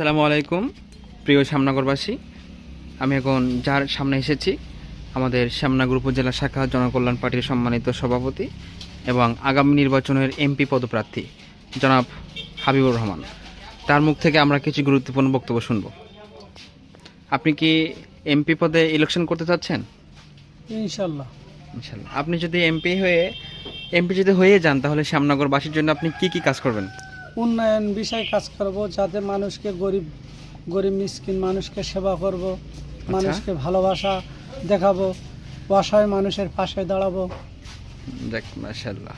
আসসালামু আলাইকুম প্রিয় শ্যামনগরবাসী। আমি এখন যার সামনে এসেছি আমাদের শ্যামনগর উপজেলা শাখা জনকল্যাণ পার্টির সম্মানিত সভাপতি এবং আগামী নির্বাচনের এমপি পদপ্রার্থী জনাব হাবিবুর রহমান। তার মুখ থেকে আমরা কিছু গুরুত্বপূর্ণ বক্তব্য শুনব। আপনি কি এমপি পদে ইলেকশন করতে চাচ্ছেন? ইনশাল্লাহ ইনশাল্লাহ আপনি যদি এমপি হয়ে এমপি যদি হয়ে যান তাহলে শ্যামনগরবাসীর জন্য আপনি কি কি কাজ করবেন? উন্নয়ন বিষয়ে কাজ করব যাতে মানুষকে গরিব গরিব মিসকিন মানুষকে সেবা করব মানুষকে ভালোবাসা দেখাবো অসহায় মানুষের পাশে দাঁড়াবো। দেখ মাশাল্লাহ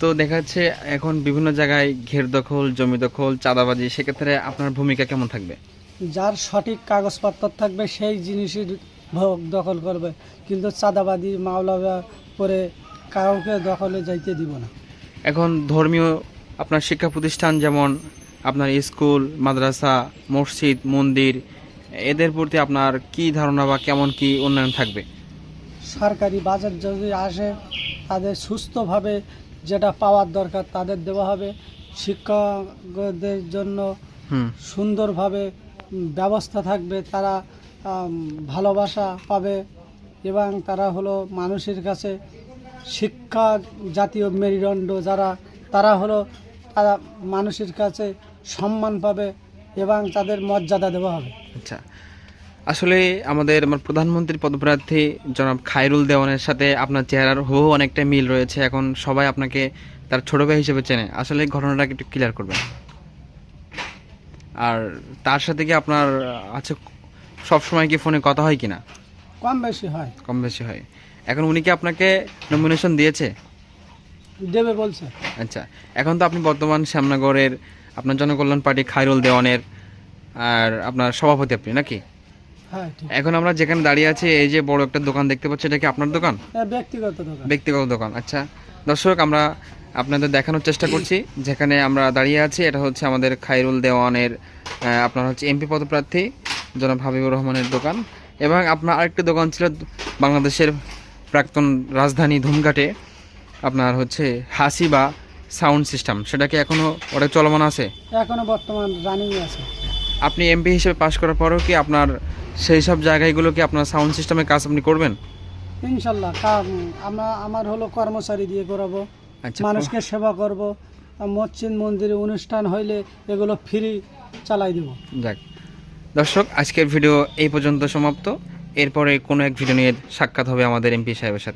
তো দেখা যাচ্ছে এখন বিভিন্ন জায়গায় ঘের দখল জমি দখল চাঁদাবাজি সেক্ষেত্রে আপনার ভূমিকা কেমন থাকবে? যার সঠিক কাগজপত্র থাকবে সেই জিনিসই ভোগ দখল করবে। কিন্তু চাঁদাবাদি মাওলা করে কাউকে দখলে যাইতে দিব না। এখন ধর্মীয় আপনার শিক্ষা প্রতিষ্ঠান যেমন আপনার স্কুল মাদ্রাসা মসজিদ মন্দির এদের প্রতি আপনার কি ধারণা বা কেমন কি উন্নয়ন থাকবে? সরকারি বাজেট যদি আসে তাদের সুস্থভাবে যেটা পাওয়ার দরকার তাদের দেওয়া হবে। শিক্ষকদের জন্য সুন্দরভাবে ব্যবস্থা থাকবে তারা ভালোবাসা পাবে এবং তারা হলো মানুষের কাছে শিক্ষা জাতীয় মেরুদণ্ড যারা তারা হলো তারা মানুষের কাছে সম্মান পাবে এবং তাদের মর্যাদা দেওয়া হবে। আচ্ছা। আসলে আমাদের আমার প্রধানমন্ত্রী পদপ্রার্থী জনাব খায়রুল দেওয়ানের সাথে আপনার চেহারার হুবহু অনেকটা মিল রয়েছে। এখন সবাই আপনাকে তার ছোট ভাই হিসেবে চেনে। আসলে ঘটনাটাকে একটু ক্লিয়ার করবেন। আর তার সাথে কি আপনার আছে সব সময় কি ফোনে কথা হয় কিনা? কম বেশি হয়। কম বেশি হয়। এখন উনি কি আপনাকে নমিনেশন দিয়েছে? দেবে বলছে। আচ্ছা এখন তো আপনি বর্তমান শ্যামনগরের আপনার জনকল্যাণ পার্টি খায়রুল দেওয়ানের আর আপনার সভাপতি আপনি নাকি? হ্যাঁ এখন আমরা যেখানে দাঁড়িয়ে আছি এই যে বড় একটা দোকান দেখতে পাচ্ছি এটা কি আপনার দোকান? হ্যাঁ, ব্যক্তিগত দোকান। ব্যক্তিগত দোকান আচ্ছা। দর্শক আমরা আপনাদের দেখানোর চেষ্টা করছি যেখানে আমরা দাঁড়িয়ে আছি এটা হচ্ছে আমাদের খাইরুল দেওয়ানের আপনার হচ্ছে এমপি পদপ্রার্থী জনাব হাবিবুর রহমানের দোকান। এবং আপনার আরেকটি দোকান ছিল বাংলাদেশের প্রাক্তন রাজধানী ধুমঘাটে। আপনার হচ্ছে হাসি বা সাউন্ড সিস্টেম সেটা কি এখনও ওটা চলমান আছে? এখনও বর্তমান রানিং আছে। আপনি এমপি হিসেবে পাশ করার পরেও কি আপনার সেই সব জায়গাগুলো কি আপনার সাউন্ড সিস্টেমের কাজ আপনি করবেন? ইনশাল্লাহ আমরা আমার হলো কর্মচারী দিয়ে করাবো আচ্ছা মানুষকে সেবা করব মসজিদ মন্দিরে অনুষ্ঠান হইলে এগুলো ফ্রি চালাই দেব। যাক। দর্শক আজকের ভিডিও এই পর্যন্ত সমাপ্ত। এরপরে কোনো এক ভিডিও নিয়ে সাক্ষাৎ হবে আমাদের এমপি সাহেবের সাথে।